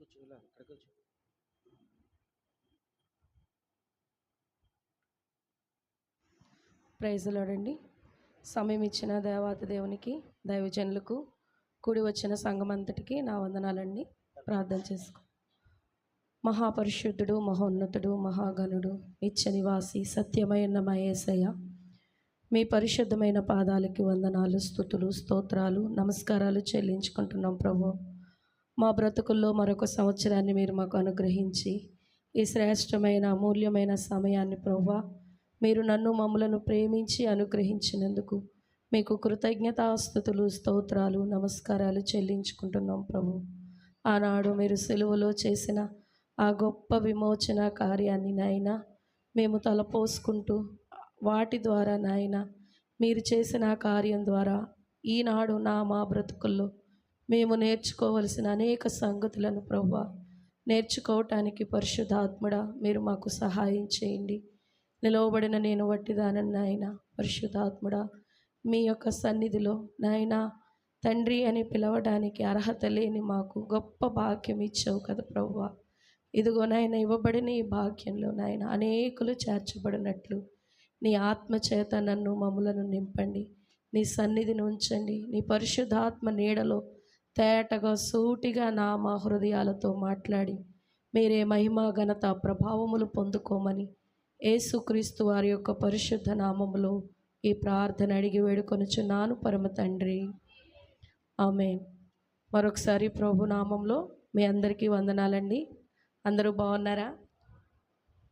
కూర్చో ఇలా అక్కడ కూర్చో ప్రైజులాడండి సమయం ఇచ్చిన దేవాత దేవునికి దైవజనులకు కూడి వచ్చిన సంఘం అంతటికి నా వందనాలండి. ప్రార్థన చేసుకో. మహాపరిశుద్ధుడు మహోన్నతుడు మహాగణుడు నిత్య నివాసి సత్యమైన మహేశయ్య మీ పరిశుద్ధమైన పాదాలకి వందనాలు స్థుతులు స్తోత్రాలు నమస్కారాలు చెల్లించుకుంటున్నాం ప్రభు. మా బ్రతుకుల్లో మరొక సంవత్సరాన్ని మీరు మాకు అనుగ్రహించి ఈ శ్రేష్టమైన అమూల్యమైన సమయాన్ని ప్రభు మీరు నన్ను మమ్మలను ప్రేమించి అనుగ్రహించినందుకు మీకు కృతజ్ఞతాస్థుతులు స్తోత్రాలు నమస్కారాలు చెల్లించుకుంటున్నాం ప్రభు. ఆనాడు మీరు సెలువులో చేసిన ఆ గొప్ప విమోచన కార్యాన్ని నాయన మేము తలపోసుకుంటూ వాటి ద్వారా నాయన మీరు చేసిన కార్యం ద్వారా ఈనాడు నా మా బ్రతుకుల్లో మేము నేర్చుకోవలసిన అనేక సంగతులను ప్రభు నేర్చుకోవటానికి పరిశుద్ధాత్ముడా మీరు మాకు సహాయం చేయండి. నిలవబడిన నేను వట్టిదానని నాయన పరిశుద్ధాత్ముడా మీ యొక్క సన్నిధిలో నాయన తండ్రి అని పిలవడానికి అర్హత లేని మాకు గొప్ప భాగ్యం ఇచ్చావు కదా ప్రభువా ఇదిగో నాయన ఇవ్వబడిన ఈ భాగ్యంలో నాయన అనేకులు చేర్చబడినట్లు నీ ఆత్మచేత నన్ను మమ్ములను నింపండి. నీ సన్నిధిని ఉంచండి. నీ పరిశుద్ధాత్మ నీడలో తేటగా సూటిగా నా మా హృదయాలతో మాట్లాడి మీరే మహిమ ఘనత ప్రభావములు పొందుకోమని యేసుక్రీస్తు వారి యొక్క పరిశుద్ధ నామములో ఈ ప్రార్థన అడిగి వేడుకొనుచున్నాను పరమ తండ్రి. ఆమె మరొకసారి ప్రభు నామంలో మీ అందరికీ వందనాలండి. అందరూ బాగున్నారా?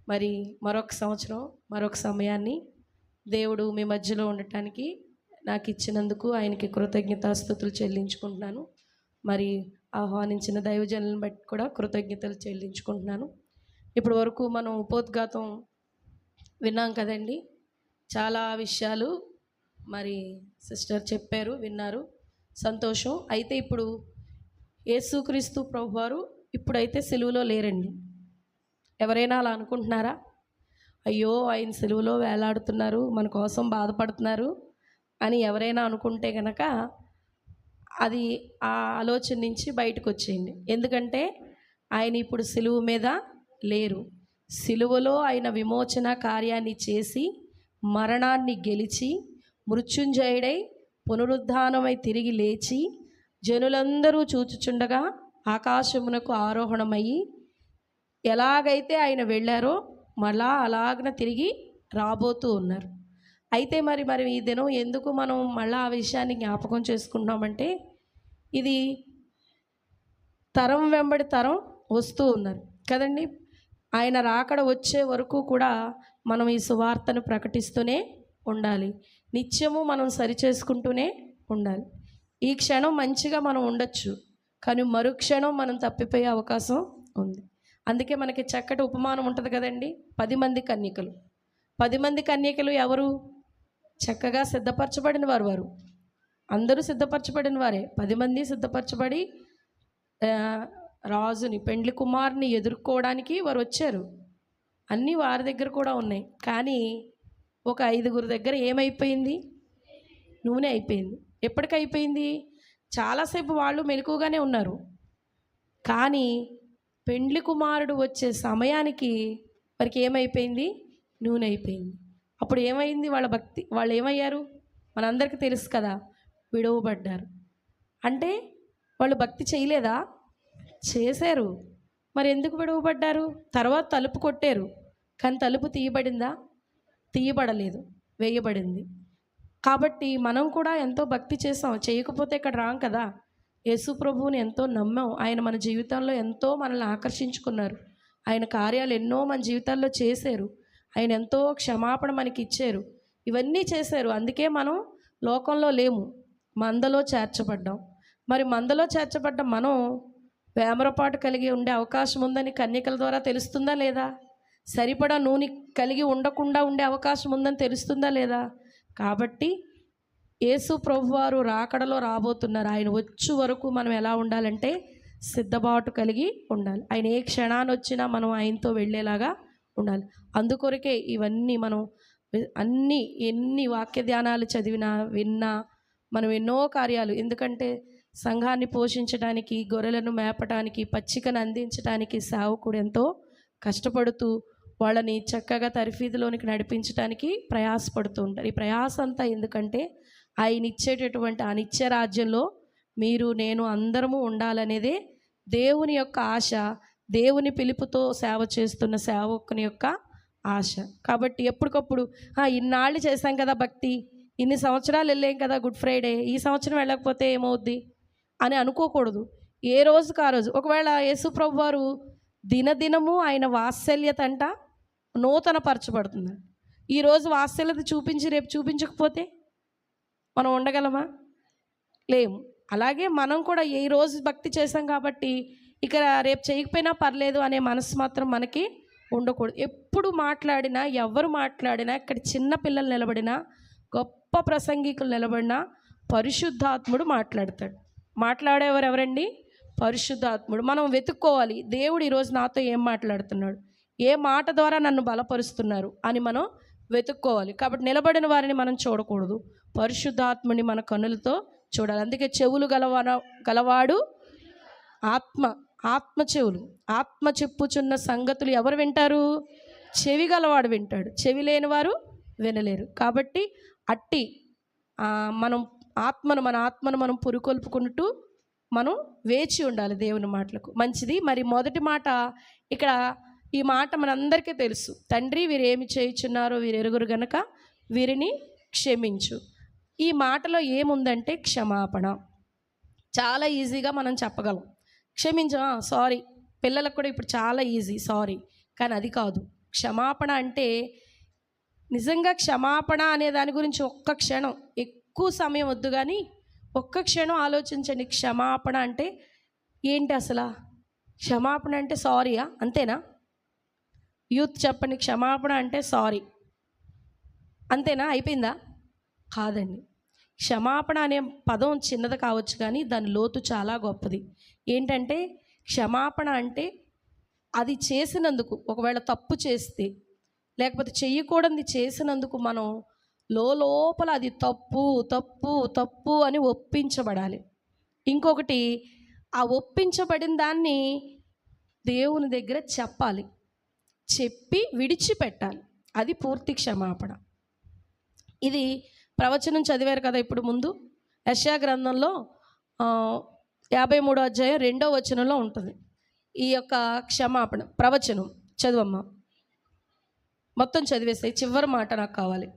మరి మరొక సంవత్సరం మరొక సమయాన్ని దేవుడు మీ మధ్యలో ఉండటానికి నాకు ఇచ్చినందుకు ఆయనకి కృతజ్ఞతాస్థుతులు చెల్లించుకుంటున్నాను. మరి ఆహ్వానించిన దైవజనులను బట్టి కూడా కృతజ్ఞతలు చెల్లించుకుంటున్నాను. ఇప్పటి వరకు మనం ఉపోద్ఘాతం విన్నాం కదండి. చాలా విషయాలు మరి సిస్టర్ చెప్పారు విన్నారు. సంతోషం. అయితే ఇప్పుడు యేసుక్రీస్తు ప్రభువారు ఇప్పుడైతే సెలువులో లేరండి. ఎవరైనా అలా అనుకుంటున్నారా? అయ్యో ఆయన సెలువులో వేలాడుతున్నారు మన కోసం బాధపడుతున్నారు అని ఎవరైనా అనుకుంటే కనుక అది ఆ ఆలోచన నుంచి బయటకు వచ్చేయండి ఎందుకంటే ఆయన ఇప్పుడు సిలువు మీద లేరు. సిలువలో ఆయన విమోచన కార్యాన్ని చేసి మరణాన్ని గెలిచి మృత్యుంజయుడై పునరుద్ధానమై తిరిగి లేచి జనులందరూ చూచుచుండగా ఆకాశమునకు ఆరోహణమయ్యి ఎలాగైతే ఆయన వెళ్ళారో మళ్ళా అలాగన తిరిగి రాబోతూ ఉన్నారు. అయితే మరి మరి ఈ దినం ఎందుకు మనం మళ్ళీ ఆ విషయాన్ని జ్ఞాపకం చేసుకుంటున్నామంటే ఇది తరం వెంబడి తరం వస్తూ ఉన్నారు కదండి. ఆయన రాకడ వచ్చే వరకు కూడా మనం ఈ సువార్తను ప్రకటిస్తూనే ఉండాలి. నిత్యము మనం సరిచేసుకుంటూనే ఉండాలి. ఈ క్షణం మంచిగా మనం ఉండొచ్చు కానీ మరుక్షణం మనం తప్పిపోయే అవకాశం ఉంది. అందుకే మనకి చక్కటి ఉపమానం ఉంటుంది కదండి పది మంది కన్యకలు. పది మంది కన్యకలు ఎవరు? చక్కగా సిద్ధపరచబడిన వారు వారు. అందరూ సిద్ధపరచబడిన వారే. పది మంది సిద్ధపరచబడి రాజుని పెండ్లి కుమార్ని ఎదుర్కోవడానికి వారు వచ్చారు. అన్నీ వారి దగ్గర కూడా ఉన్నాయి. కానీ ఒక ఐదుగురు దగ్గర ఏమైపోయింది? నూనె అయిపోయింది. ఎప్పటికైపోయింది చాలాసేపు వాళ్ళు మెలకుగానే ఉన్నారు. కానీ పెండ్లి కుమారుడు వచ్చే సమయానికి వారికి ఏమైపోయింది? నూనె అయిపోయింది. అప్పుడు ఏమైంది వాళ్ళ భక్తి? వాళ్ళు ఏమయ్యారు? మనందరికీ తెలుసు కదా విడవబడ్డారు. అంటే వాళ్ళు భక్తి చేయలేదా? చేశారు. మరి ఎందుకు విడవబడ్డారు? తర్వాత తలుపు కొట్టారు. కానీ తలుపు తీయబడిందా? తీయబడలేదు వేయబడింది. కాబట్టి మనం కూడా ఎంతో భక్తి చేసాం చేయకపోతే ఇక్కడ రాం కదా. యేసు ప్రభువుని ఎంతో నమ్మాం. ఆయన మన జీవితంలో ఎంతో మనల్ని ఆకర్షించుకున్నారు. ఆయన కార్యాలు ఎన్నో మన జీవితాల్లో చేశారు. ఆయన ఎంతో క్షమాపణ మనకి ఇచ్చారు ఇవన్నీ చేశారు. అందుకే మనం లోకంలో లేము. మందలో చేర్చబడ్డాం. మరి మందలో చేర్చబడ్డ మనం వేమరపాటు కలిగి ఉండే అవకాశం ఉందని కన్యకల ద్వారా తెలుస్తుందా లేదా? సరిపడా నూనె కలిగి ఉండకుండా ఉండే అవకాశం ఉందని తెలుస్తుందా లేదా? కాబట్టి యేసు ప్రభువారు రాకడలో రాబోతున్నారు. ఆయన వచ్చు వరకు మనం ఎలా ఉండాలంటే సిద్ధబాటు కలిగి ఉండాలి. ఆయన ఏ క్షణాన్ని వచ్చినా మనం ఆయనతో వెళ్ళేలాగా ఉండాలి. అందుకొరకే ఇవన్నీ మనం అన్ని ఎన్ని వాక్య ధ్యానాలు చదివినా విన్నా మనం ఎన్నో కార్యాలు. ఎందుకంటే సంఘాన్ని పోషించడానికి గొర్రెలను మేపటానికి పచ్చికను అందించడానికి సేవకుడు ఎంతో కష్టపడుతూ వాళ్ళని చక్కగా తరఫీదులోనికి నడిపించడానికి ప్రయాసపడుతూ ఉంటారు. ఈ ప్రయాస అంతా ఎందుకంటే ఆయన ఇచ్చేటటువంటి ఆ నిత్య రాజ్యంలో మీరు నేను అందరము ఉండాలనేదే దేవుని యొక్క ఆశ. దేవుని పిలుపుతో సేవ చేస్తున్న సేవకుని యొక్క ఆశ. కాబట్టి ఎప్పటికప్పుడు ఇన్నాళ్ళు చేశాం కదా భక్తి ఇన్ని సంవత్సరాలు వెళ్ళాం కదా గుడ్ ఫ్రైడే ఈ సంవత్సరం వెళ్ళకపోతే ఏమవుద్ది? అని అనుకోకూడదు. ఏ రోజుకు ఆ రోజు. ఒకవేళ యేసుప్రభు వారు దినదినము ఆయన వాత్సల్యత అంట నూతన పరచబడుతుంది ఈరోజు వాత్సల్యత చూపించి రేపు చూపించకపోతే మనం ఉండగలమా? లేము. అలాగే మనం కూడా ఏ రోజు భక్తి చేసాం కాబట్టి ఇక రేపు చేయకపోయినా పర్లేదు అనే మనసు మాత్రం మనకి ఉండకూడదు. ఎప్పుడు మాట్లాడినా ఎవరు మాట్లాడినా ఇక్కడ చిన్న పిల్లలు నిలబడినా గొప్ప ప్రసంగికులు నిలబడినా పరిశుద్ధాత్ముడు మాట్లాడతాడు. మాట్లాడేవారు ఎవరండి? పరిశుద్ధాత్ముడు. మనం వెతుక్కోవాలి దేవుడు ఈరోజు నాతో ఏం మాట్లాడుతున్నాడు? ఏ మాట ద్వారా నన్ను బలపరుస్తున్నారు అని మనం వెతుక్కోవాలి. కాబట్టి నిలబడిన వారిని మనం చూడకూడదు. పరిశుద్ధాత్ముని మన కనులతో చూడాలి. అందుకే చెవులు గలవాన గలవాడు ఆత్మ. ఆత్మ చెవులు ఆత్మ చెప్పుచున్న సంగతులు ఎవరు వింటారు? చెవి గలవాడు వింటాడు. చెవి లేని వారు వినలేరు. కాబట్టి అట్టి మనం ఆత్మను మన ఆత్మను మనం పురుకొల్పుకుంటూ మనం వేచి ఉండాలి దేవుని మాటలకు. మంచిది. మరి మొదటి మాట ఇక్కడ ఈ మాట మనందరికీ తెలుసు. తండ్రి వీరు ఏమి చేయుచున్నారో వీరు ఎరుగురు గనక వీరిని క్షమించు. ఈ మాటలో ఏముందంటే క్షమాపణ. చాలా ఈజీగా మనం చెప్పగలం. క్షమించా సారీ. పిల్లలకు కూడా ఇప్పుడు చాలా ఈజీ సారీ. కానీ అది కాదు. క్షమాపణ అంటే నిజంగా క్షమాపణ అనే దాని గురించి ఒక్క క్షణం ఎక్కువ సమయం వద్దు కానీ ఒక్క క్షణం ఆలోచించండి. క్షమాపణ అంటే ఏంటి అసలు? క్షమాపణ అంటే సారీయా? అంతేనా? యూత్ చెప్పండి క్షమాపణ అంటే సారీ. అంతేనా? అయిపోయిందా? కాదండి. క్షమాపణ అనే పదం చిన్నది కావచ్చు కానీ దాని లోతు చాలా గొప్పది. ఏంటంటే క్షమాపణ అంటే అది చేసినందుకు ఒకవేళ తప్పు చేస్తే లేకపోతే చెయ్యకూడనిది చేసినందుకు మనం లోపల అది తప్పు తప్పు తప్పు అని ఒప్పించబడాలి. ఇంకొకటి ఆ ఒప్పించబడిన దాన్ని దేవుని దగ్గర చెప్పాలి. చెప్పి విడిచిపెట్టాలి. అది పూర్తి క్షమాపణ. ఇది ప్రవచనం చదివారు కదా ఇప్పుడు ముందు? యశా గ్రంథంలో యాభై మూడో అధ్యాయం రెండో వచనంలో ఉంటుంది. ఈ యొక్క క్షమాపణ ప్రవచనం చదువమ్మా. మొత్తం చదివేస్తాయి చివరి మాట నాకు కావాలి.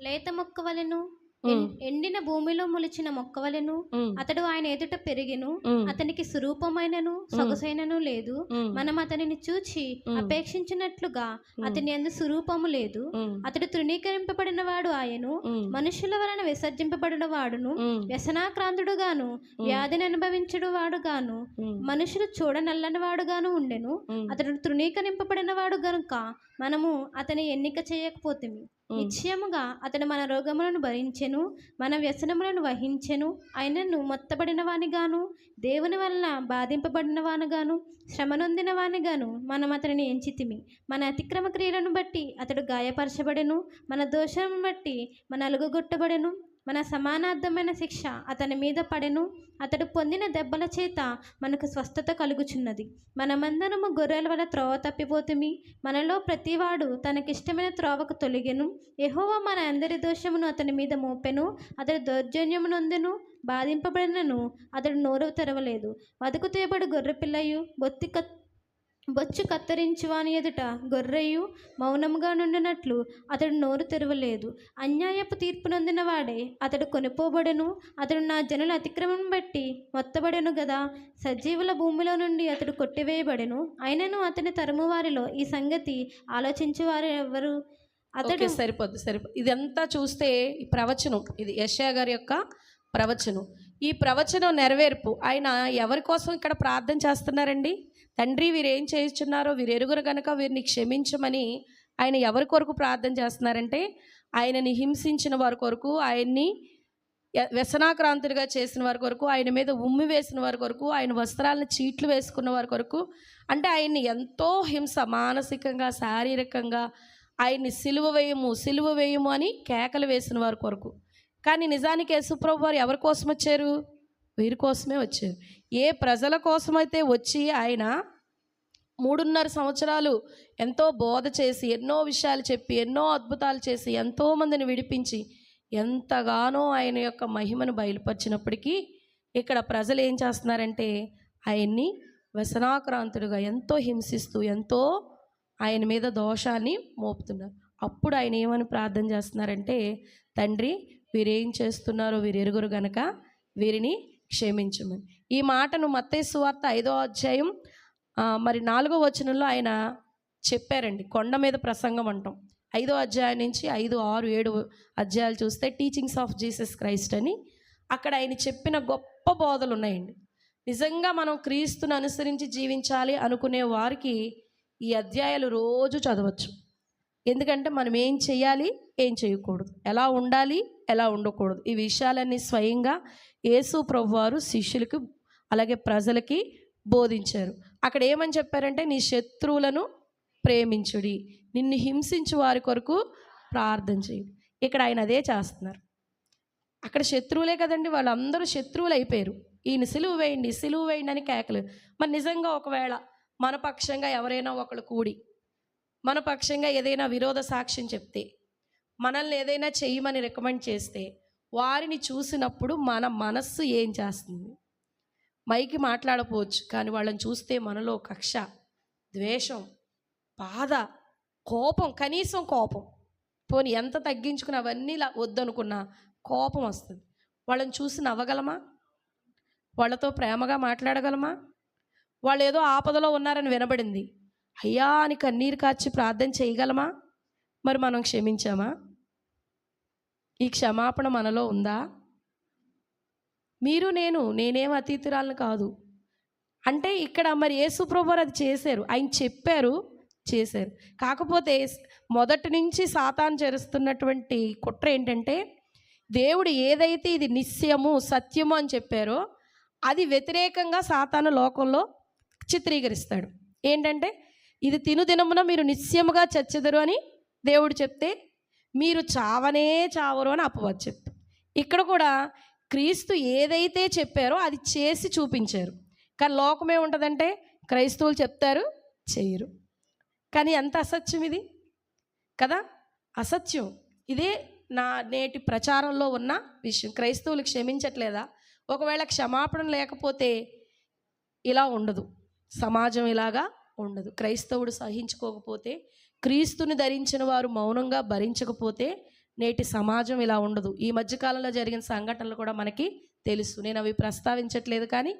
లేత మొక్క వలెను? ఎన్- ఎండిన భూమిలో మొలిచిన మొక్క వలెను ఉమ్, అతడు ఆయన ఎదుట పెరిగెను ఉమ్, అతనికి స్వరూపమైనను సొగసైనను లేదు. ఉమ్, మనం అతనిని చూచి. అపేక్షించినట్లుగా అతని అందు స్వరూపము లేదు. ఉమ్, అతడు తృణీకరింపబడిన వాడు ఆయను. ఉమ్, మనుషుల వలన విసర్జింపబడిన వాడును ఉమ్, వ్యసనాక్రాంతుడుగాను వ్యాధిని అనుభవించుడు వాడుగాను ఉమ్, మనుషులు చూడనల్లని వాడుగాను ఉండెను. ఉమ్, అతడు తృణీకరింపబడిన వాడు గనుక మనము అతని ఎన్నిక చేయకపోతేమి. ఉమ్. నిశ్చయముగా అతడు మన రోగములను భరించెను మన వ్యసనములను వహించెను. ఆయనను మొత్తబడిన వానిగాను దేవుని వలన బాధింపబడిన వానిగాను శ్రమనొందిన వానిగాను మనం అతనిని ఎంచితిమి. మన అతిక్రమ క్రియలను బట్టి అతడు గాయపరచబడెను. మన దోషం బట్టి మన అలుగుగొట్టబడెను. మన సమానార్థమైన శిక్ష అతని మీద పడెను. అతడు పొందిన దెబ్బల చేత మనకు స్వస్థత కలుగుచున్నది. మనమందరము గొర్రెల వల్ల త్రోవ తప్పిపోతుమి. మనలో ప్రతివాడు తనకిష్టమైన త్రోవకు తొలగెను. ఎహోవా మన అందరి దోషమును అతని మీద మోపెను. అతడు దౌర్జన్యమునందును బాధింపబడినను అతడు నోరు తెరవలేదు. వదకు తేబడి గొర్రె పిల్లయు బొత్తి కత్ బొచ్చు కత్తిరించువాని ఎదుట గొర్రెయు మౌనముగా నుండినట్లు అతడు నోరు తెరవలేదు. అన్యాయపు తీర్పు నొందిన వాడే అతడు కొనిపోబడెను. అతడు నా జనుల అతిక్రమం బట్టి మొత్తబడెను గదా. సజీవుల భూమిలో నుండి అతడు కొట్టివేయబడెను. అయినను అతని తరుము వారిలో ఈ సంగతి ఆలోచించేవారు ఎవరు? అతడు సరిపోద్దు సరిపోద్ది. ఇదంతా చూస్తే ఈ ప్రవచనం ఇది యశా గారి యొక్క ప్రవచనం. ఈ ప్రవచనం నెరవేర్పు. ఆయన ఎవరి కోసం ఇక్కడ ప్రార్థన చేస్తున్నారండి? తండ్రి వీరు ఏం చేస్తున్నారో వీరు ఎరుగురు కనుక వీరిని క్షమించమని ఆయన ఎవరి కొరకు ప్రార్థన చేస్తున్నారంటే ఆయనని హింసించిన వారి కొరకు ఆయన్ని వ్యసనాక్రాంతుడిగా చేసిన వారి కొరకు ఆయన మీద ఉమ్మి వేసిన వారి కొరకు ఆయన వస్త్రాలను చీట్లు వేసుకున్న వారి కొరకు. అంటే ఆయన్ని ఎంతో హింస మానసికంగా శారీరకంగా ఆయన్ని సిలువ వేయము సిలువ వేయము అని కేకలు వేసిన వారి కొరకు. కానీ నిజానికి యేసుప్రభు వారు ఎవరి కోసం వచ్చారు? వీరి కోసమే వచ్చారు. ఏ ప్రజల కోసమైతే వచ్చి ఆయన మూడున్నర సంవత్సరాలు ఎంతో బోధ చేసి ఎన్నో విషయాలు చెప్పి ఎన్నో అద్భుతాలు చేసి ఎంతోమందిని విడిపించి ఎంతగానో ఆయన యొక్క మహిమను బయలుపరిచినప్పటికీ ఇక్కడ ప్రజలు ఏం చేస్తున్నారంటే ఆయన్ని వ్యసనాక్రాంతుడుగా ఎంతో హింసిస్తూ ఎంతో ఆయన మీద దోషాన్ని మోపుతున్నారు. అప్పుడు ఆయన ఏమని ప్రార్థన చేస్తున్నారంటే తండ్రి వీరేం చేస్తున్నారో వీరు ఎరుగురు గనక వీరిని క్షమించమని. ఈ మాటను మత్తే సువార్త ఐదో అధ్యాయం మరి నాలుగో వచనంలో ఆయన చెప్పారండి. కొండ మీద ప్రసంగం అంటాం. ఐదో అధ్యాయం నుంచి ఐదు ఆరు ఏడు అధ్యాయాలు చూస్తే టీచింగ్స్ ఆఫ్ జీసస్ క్రైస్ట్ అని అక్కడ ఆయన చెప్పిన గొప్ప బోధలు ఉన్నాయండి. నిజంగా మనం క్రీస్తుని అనుసరించి జీవించాలి అనుకునే వారికి ఈ అధ్యాయాలు రోజు చదవచ్చు. ఎందుకంటే మనం ఏం చేయాలి ఏం చేయకూడదు ఎలా ఉండాలి? ఎలా ఉండకూడదు. ఈ విషయాలన్నీ స్వయంగా యేసు ప్రభువారు శిష్యులకు అలాగే ప్రజలకి బోధించారు. అక్కడ ఏమని చెప్పారంటే నీ శత్రువులను ప్రేమించుడి నిన్ను హింసించు వారి కొరకు ప్రార్థన చేయి ఇక్కడ ఆయన అదే చేస్తున్నారు. అక్కడ శత్రువులే కదండి వాళ్ళందరూ శత్రువులు అయిపోయారు ఈయన సిలువు వేయండి సిలువు వేయండి అని కేకలు. మరి నిజంగా ఒకవేళ మన పక్షంగా ఎవరైనా ఒకళ్ళు కూడి మన పక్షంగా ఏదైనా విరోధ సాక్ష్యం చెప్తే మనల్ని ఏదైనా చేయమని రికమెండ్ చేస్తే వారిని చూసినప్పుడు మన మనస్సు ఏం చేస్తుంది? మైకి మాట్లాడపోవచ్చు కానీ వాళ్ళని చూస్తే మనలో కక్ష ద్వేషం బాధ కోపం కనీసం కోపం. పోనీ ఎంత తగ్గించుకుని అవన్నీ వద్దనుకున్నా కోపం వస్తుంది. వాళ్ళని చూసి నవ్వగలమా? వాళ్ళతో ప్రేమగా మాట్లాడగలమా? వాళ్ళు ఏదో ఆపదలో ఉన్నారని వినబడింది. అయ్యా అని కన్నీరు కాచి ప్రార్థన చేయగలమా? మరి మనం క్షమించామా? ఈ క్షమాపణ మనలో ఉందా? మీరు నేను నేనేం అతీతురాలను కాదు. అంటే ఇక్కడ మరి యేసు ప్రభువారు అది చేశారు. ఆయన చెప్పారు చేశారు. కాకపోతే మొదటి నుంచి సాతాన్ చేరుస్తున్నటువంటి కుట్ర ఏంటంటే దేవుడు ఏదైతే ఇది నిశ్చయము సత్యము అని చెప్పారో అది వ్యతిరేకంగా సాతాను లోకంలో చిత్రీకరిస్తాడు. ఏంటంటే ఇది తిను దినమున మీరు నిశ్చయముగా చచ్చెదరు అని దేవుడు చెప్తే మీరు చావనే చావరు అని అపవాది చెప్తారు ఇక్కడ కూడా క్రీస్తు ఏదైతే చెప్పారో అది చేసి చూపించారు. కానీ లోకం ఏముంటుందంటే క్రైస్తవులు చెప్తారు చేయరు. కానీ ఎంత అసత్యం ఇది? కదా? అసత్యం. ఇదే నా నేటి ప్రచారంలో ఉన్న విషయం. క్రైస్తవులు క్షమించట్లేదా? ఒకవేళ క్షమాపణ లేకపోతే ఇలా ఉండదు. సమాజం ఇలాగా ఉండదు. క్రైస్తవుడు సహించుకోకపోతే క్రీస్తుని ధరించిన వారు మౌనంగా భరించకపోతే నేటి సమాజం ఇలా ఉండదు. ఈ మధ్యకాలంలో జరిగిన సంఘటనలు కూడా మనకి తెలుసు. నేను అవి ప్రస్తావించట్లేదు కానీ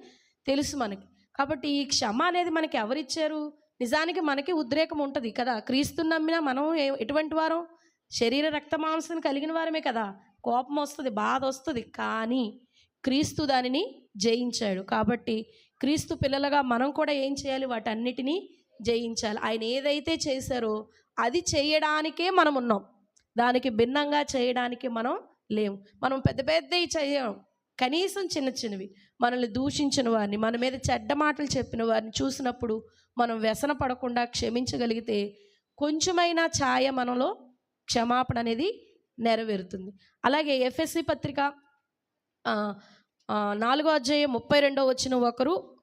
తెలుసు మనకి. కాబట్టి ఈ క్షమ అనేది మనకి ఎవరిచ్చారు? నిజానికి మనకి ఉద్రేకం ఉంటుంది కదా. క్రీస్తుని నమ్మినా మనం ఎటువంటి వారం? శరీర రక్త మాంసం కలిగిన వారమే కదా. కోపం వస్తుంది బాధ వస్తుంది. కానీ క్రీస్తు దానిని జయించాడు. కాబట్టి క్రీస్తు పిల్లలుగా మనం కూడా ఏం చేయాలి? వాటన్నిటినీ జయించాలి. ఆయన ఏదైతే చేశారో అది చేయడానికే మనం ఉన్నాం. దానికి భిన్నంగా చేయడానికి మనం లేము మనం పెద్ద పెద్దవి చేయం. కనీసం చిన్న చిన్నవి. మనల్ని దూషించిన వారిని మన మీద చెడ్డ మాటలు చెప్పిన వారిని చూసినప్పుడు మనం వ్యసన పడకుండా క్షమించగలిగితే కొంచెమైనా ఛాయ మనలో క్షమాపణ అనేది నెరవేరుతుంది. అలాగే ఎఫ్ఎస్సి పత్రిక నాలుగో అధ్యాయం ముప్పై రెండో వచ్చిన ఒకరు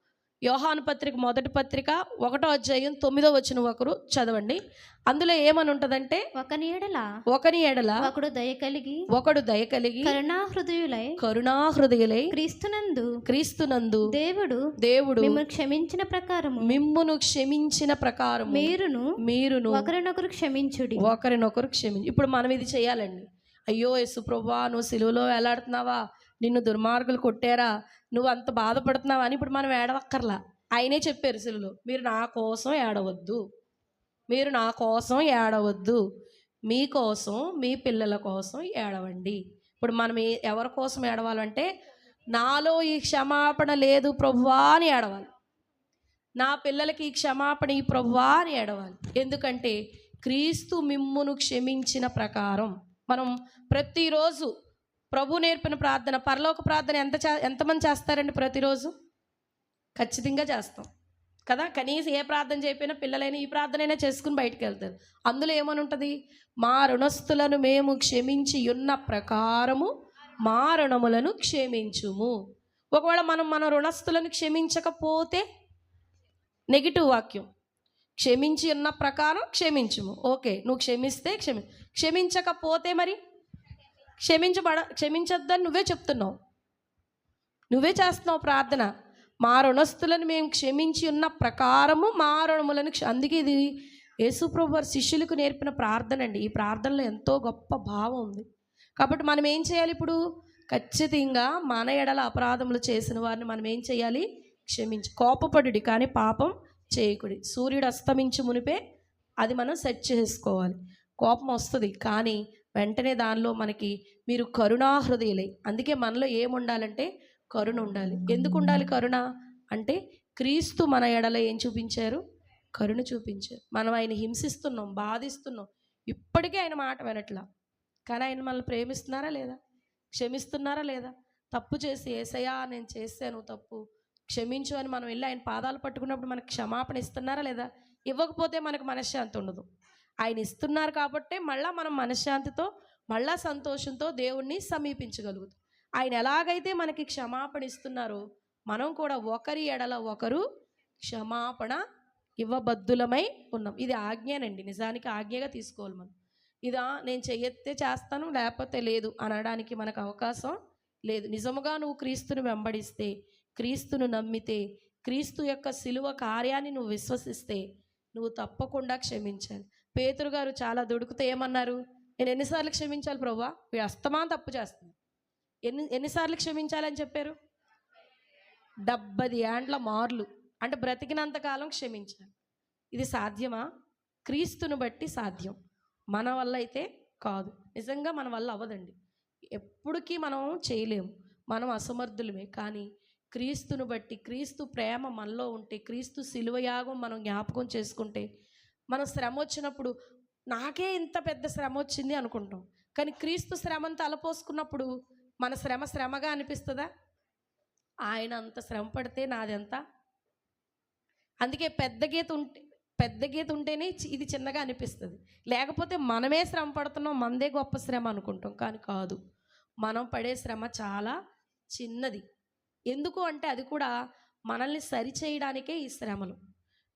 యోహాను పత్రిక మొదటి పత్రిక ఒకటో అధ్యాయం తొమ్మిదో వచ్చిన ఒకరు చదవండి. అందులో ఏమని ఉంటుందంటే ఒకని ఎడల ఒకని ఎడల ఒకడు దయ కలిగి ఒకడు దయ కలిగి కరుణా హృదయులై కరుణాహృదయులై క్రీస్తునందు క్రీస్తునందు దేవుడు దేవుడు మిమ్మల్ని క్షమించిన ప్రకారము మిమ్మును క్షమించిన ప్రకారం మీరును మీరును ఒకరినొకరు క్షమించుడి. ఒకరినొకరు క్షమించి. ఇప్పుడు మనం ఇది చేయాలండి. అయ్యో యేసు ప్రభా నువ్వు సిలువలో వేలాడుతున్నావా? నిన్ను దుర్మార్గులు కొట్టారా? నువ్వు అంత బాధపడుతున్నావా అని ఇప్పుడు మనం ఏడవక్కర్లా. ఆయనే చెప్పారు సిలువలో మీరు నా కోసం ఏడవద్దు. మీరు నా కోసం ఏడవద్దు. మీ కోసం మీ పిల్లల కోసం ఏడవండి. ఇప్పుడు మనం ఎవరి కోసం ఏడవాలంటే నాలో ఈ క్షమాపణ లేదు ప్రభువా అని ఏడవాలి. నా పిల్లలకి ఈ క్షమాపణ ఈ ప్రభువా అని ఏడవాలి. ఎందుకంటే క్రీస్తు మిమ్మును క్షమించిన ప్రకారం మనం ప్రతిరోజు ప్రభు నేర్పిన ప్రార్థన పరలోక ప్రార్థన ఎంత చే ఎంతమంది చేస్తారండి ప్రతిరోజు? ఖచ్చితంగా చేస్తాం. కదా? కనీసం ఏ ప్రార్థన చేయకపోయినా పిల్లలైనా ఈ ప్రార్థనైనా చేసుకుని బయటకు వెళ్తారు. అందులో ఏమని ఉంటుంది? మా రుణస్థులను మేము క్షమించి ఉన్న ప్రకారము మా రుణములను క్షమించుము. ఒకవేళ మనం మన రుణస్థులను క్షమించకపోతే నెగిటివ్ వాక్యం. క్షమించి ఉన్న ప్రకారం క్షమించుము. ఓకే నువ్వు క్షమిస్తే క్షమి క్షమించకపోతే మరి? క్షమించబడ క్షమించొద్దని నువ్వే చెప్తున్నావు. నువ్వే చేస్తున్నావు ప్రార్థన. మా రుణస్తులను మేము క్షమించి ఉన్న ప్రకారము మా రుణములను క్ష- అందుకే ఇది యేసుప్రభు వారి శిష్యులకు నేర్పిన ప్రార్థన అండి. ఈ ప్రార్థనలో ఎంతో గొప్ప భావం ఉంది. కాబట్టి మనం ఏం చేయాలి ఇప్పుడు? ఖచ్చితంగా మన ఎడల అపరాధములు చేసిన వారిని మనం ఏం చేయాలి? క్షమించి కోపపడుడి కానీ పాపం చేయకుడి. సూర్యుడు అస్తమించి మునిపే అది మనం సెట్ చేసుకోవాలి. కోపం వస్తుంది కానీ వెంటనే దానిలో మనకి మీరు కరుణాహృదయులే అందుకే మనలో ఏముండాలంటే కరుణ ఉండాలి. ఎందుకు ఉండాలి కరుణ? అంటే క్రీస్తు మన ఎడల ఏం చూపించారు? కరుణ చూపించారు. మనం ఆయన హింసిస్తున్నాం బాధిస్తున్నాం. ఇప్పటికీ ఆయన మాట వినట్లా. కానీ ఆయన మనల్ని ప్రేమిస్తున్నారా లేదా? క్షమిస్తున్నారా లేదా? తప్పు చేసి ఏసయ్యా నేను చేశాను తప్పు. క్షమించు అని మనం వెళ్ళి ఆయన పాదాలు పట్టుకున్నప్పుడు మనకు క్షమాపణ ఇస్తున్నారా లేదా? ఇవ్వకపోతే మనకు మనశ్శాంతి ఉండదు. ఆయన ఇస్తున్నారు కాబట్టే మళ్ళీ మనం మనశ్శాంతితో మళ్ళా సంతోషంతో దేవుణ్ణి సమీపించగలుగుతాం. ఆయన ఎలాగైతే మనకి క్షమాపణ ఇస్తున్నారో మనం కూడా ఒకరి ఎడల ఒకరు క్షమాపణ ఇవ్వబద్దులమై ఉన్నాం. ఇది ఆజ్ఞనండి. నిజానికి ఆజ్ఞగా తీసుకోవాలి మనం. ఇదా నేను చెయ్యతే చేస్తాను లేకపోతే లేదు అనడానికి మనకు అవకాశం లేదు. నిజముగా నువ్వు క్రీస్తుని వెంబడిస్తే క్రీస్తును నమ్మితే క్రీస్తు యొక్క సిలువ కార్యాన్ని నువ్వు విశ్వసిస్తే నువ్వు తప్పకుండా క్షమించాలి. పేతురు గారు చాలా దుడుకుతే ఏమన్నారు? నేను ఎన్నిసార్లు క్షమించాలి ప్రభా వీడు అస్తమానం తప్పు చేస్తుంది. ఎన్ని ఎన్నిసార్లు క్షమించాలని చెప్పారు? డెబ్బది ఏండ్ల మార్లు. అంటే బ్రతికినంత కాలం క్షమించాలి. ఇది సాధ్యమా? క్రీస్తును బట్టి సాధ్యం. మన వల్ల అయితే కాదు. నిజంగా మన వల్ల అవ్వదండి. ఎప్పటికీ మనం చేయలేము. మనం అసమర్థులమే. కానీ క్రీస్తును బట్టి క్రీస్తు ప్రేమ మనలో ఉంటే క్రీస్తు శిలువయాగం మనం జ్ఞాపకం చేసుకుంటే మనం శ్రమ వచ్చినప్పుడు నాకే ఇంత పెద్ద శ్రమ వచ్చింది అనుకుంటాం. కానీ క్రీస్తు శ్రమను తలపోసుకున్నప్పుడు మన శ్రమ శ్రమగా అనిపిస్తుందా? ఆయన అంత శ్రమ పడితే నాదెంత? అందుకే పెద్ద గీత ఉంటే పెద్ద గీత ఉంటేనే చి- ఇది చిన్నగా అనిపిస్తుంది. లేకపోతే మనమే శ్రమ పడుతున్నాం మనదే గొప్ప శ్రమ అనుకుంటాం. కానీ కాదు మనం పడే శ్రమ చాలా చిన్నది. ఎందుకు అంటే అది కూడా మనల్ని సరిచేయడానికే ఈ శ్రమలు.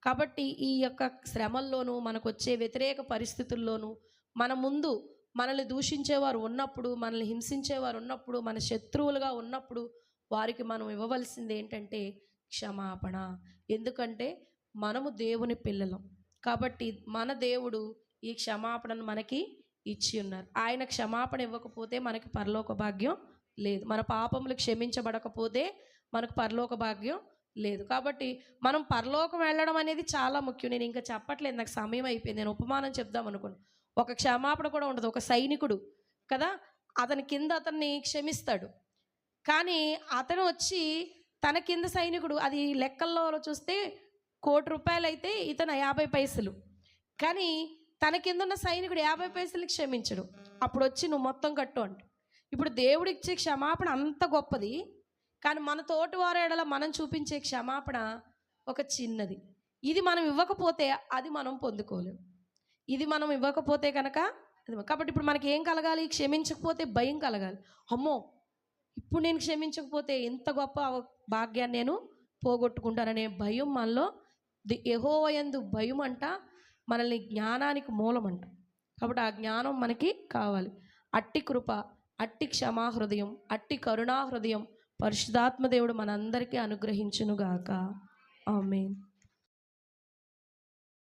కాబట్టి ఈ యొక్క శ్రమల్లోనూ మనకు వచ్చే వ్యతిరేక పరిస్థితుల్లోనూ మన ముందు మనల్ని దూషించేవారు ఉన్నప్పుడు మనల్ని హింసించేవారు ఉన్నప్పుడు మన శత్రువులుగా ఉన్నప్పుడు వారికి మనం ఇవ్వవలసింది ఏంటంటే క్షమాపణ. ఎందుకంటే మనము దేవుని పిల్లలం. కాబట్టి మన దేవుడు ఈ క్షమాపణను మనకి ఇచ్చి ఉన్నారు. ఆయన క్షమాపణ ఇవ్వకపోతే మనకి పరలోక భాగ్యం లేదు. మన పాపములు క్షమించబడకపోతే మనకు పరలోక భాగ్యం లేదు. కాబట్టి మనం పరలోకం వెళ్ళడం అనేది చాలా ముఖ్యం. నేను ఇంకా చెప్పట్లేదు. నాకు సమయం అయిపోయింది. నేను ఉపమానం చెప్దాం అనుకున్నాను ఒక క్షమాపణ కూడా ఉండదు. ఒక సైనికుడు కదా? అతని కింద అతన్ని క్షమిస్తాడు. కానీ అతను వచ్చి తన కింద సైనికుడు అది లెక్కల్లో చూస్తే కోటి రూపాయలు అయితే ఇతను యాభై పైసలు. కానీ తన కింద ఉన్న సైనికుడు యాభై పైసలు క్షమించడు. అప్పుడు వచ్చి నువ్వు మొత్తం కట్టు అంట. ఇప్పుడు దేవుడు ఇచ్చే క్షమాపణ అంత గొప్పది. కానీ మన తోటి ఎడల మనం చూపించే క్షమాపణ ఒక చిన్నది. ఇది మనం ఇవ్వకపోతే అది మనం పొందుకోలేం. ఇది మనం ఇవ్వకపోతే కనుక అది- కాబట్టి ఇప్పుడు మనకి ఏం కలగాలి? క్షమించకపోతే భయం కలగాలి. అమ్మో! ఇప్పుడు నేను క్షమించకపోతే ఇంత గొప్ప భాగ్యాన్ని నేను పోగొట్టుకుంటాననే భయం మనలో యహోవయందు భయం అంట మనల్ని జ్ఞానానికి మూలమంట కాబట్టి ఆ జ్ఞానం మనకి కావాలి. అట్టి కృప అట్టి క్షమా హృదయం అట్టి కరుణా పరిశుద్ధాత్మ దేవుడు మనందరికీ అనుగ్రహించునుగాక. ఆమెన్.